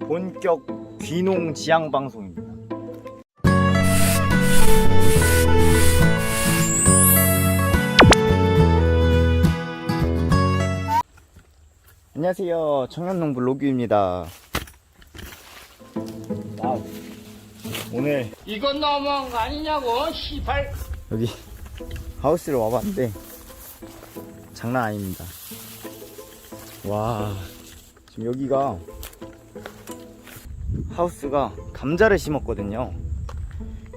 본격 귀농 지향 방송입니다. 안녕하세요. 청년농부 로규입니다. 와우. 오늘 이건 너무한 거 아니냐고 시발 여기 하우스를 와봤는데 장난 아닙니다. 와 지금 여기가 하우스가 감자를 심었거든요.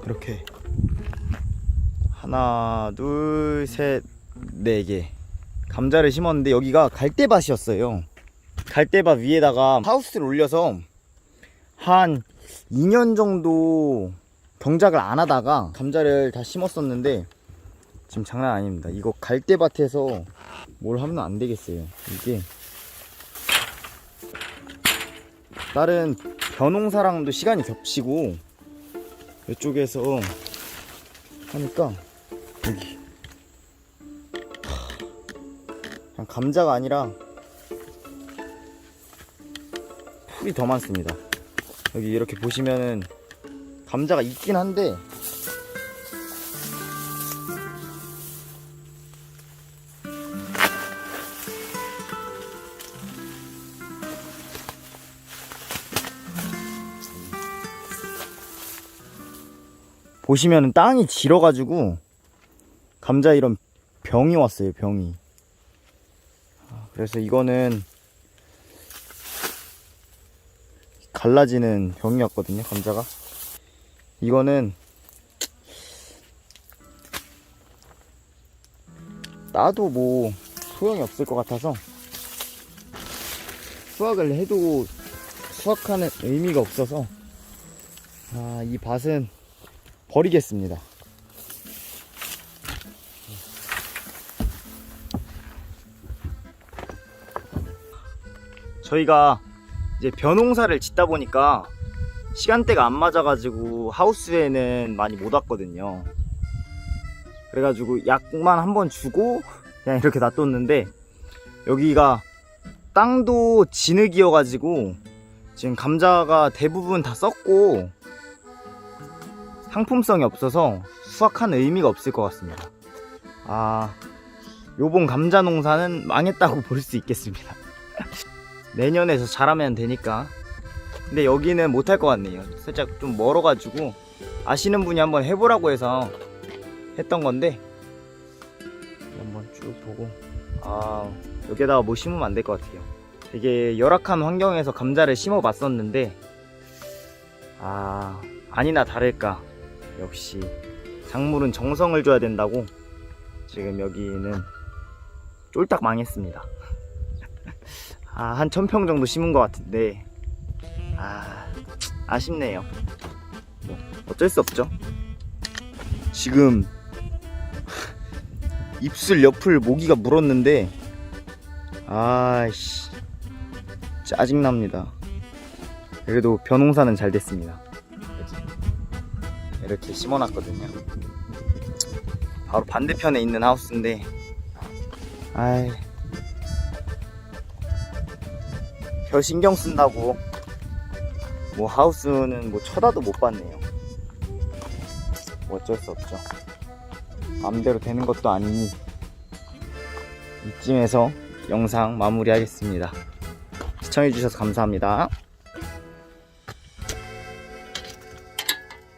이렇게 하나 둘 셋 네 개 감자를 심었는데 여기가 갈대밭이었어요. 갈대밭 위에다가 하우스를 올려서 한 2년 정도 경작을 안 하다가 감자를 다 심었었는데 지금 장난 아닙니다. 이거 갈대밭에서 뭘 하면 안 되겠어요. 이게 다른 벼농사랑도 시간이 겹치고 이쪽에서 하니까 여기 하, 그냥 감자가 아니라 풀이 더 많습니다. 여기 이렇게 보시면은 감자가 있긴 한데 보시면은 땅이 질어가지고 감자 이런 병이 왔어요 병이. 아, 그래서 이거는 갈라지는 병이었거든요 감자가. 이거는 따도 뭐 소용이 없을 것 같아서 수확을 해도 수확하는 의미가 없어서 아, 이 밭은 버리겠습니다. 저희가 이제 벼농사를 짓다 보니까 시간대가 안 맞아가지고 하우스에는 많이 못 왔거든요. 그래가지고 약만 한 번 주고 그냥 이렇게 놔뒀는데 여기가 땅도 진흙이어가지고 지금 감자가 대부분 다 썩고 상품성이 없어서 수확한 의미가 없을 것 같습니다. 아, 요번 감자 농사는 망했다고 볼 수 있겠습니다. 내년에서 잘하면 되니까. 근데 여기는 못할 것 같네요. 살짝 좀 멀어가지고 아시는 분이 한번 해보라고 해서 했던 건데 한번 쭉 보고 아 여기다가 뭐 심으면 안 될 것 같아요. 되게 열악한 환경에서 감자를 심어봤었는데 아 아니나 다를까 역시 작물은 정성을 줘야 된다고 지금 여기는 쫄딱 망했습니다. 아, 한 천평 정도 심은 것 같은데 아, 아쉽네요. 뭐 어쩔 수 없죠. 지금 입술 옆을 모기가 물었는데 아씨 짜증납니다. 그래도 벼농사는 잘 됐습니다. 이렇게 심어놨거든요. 바로 반대편에 있는 하우스인데, 아이, 별 신경 쓴다고, 뭐 하우스는 뭐 쳐다도 못 봤네요. 뭐 어쩔 수 없죠. 마음대로 되는 것도 아니니, 이쯤에서 영상 마무리하겠습니다. 시청해주셔서 감사합니다.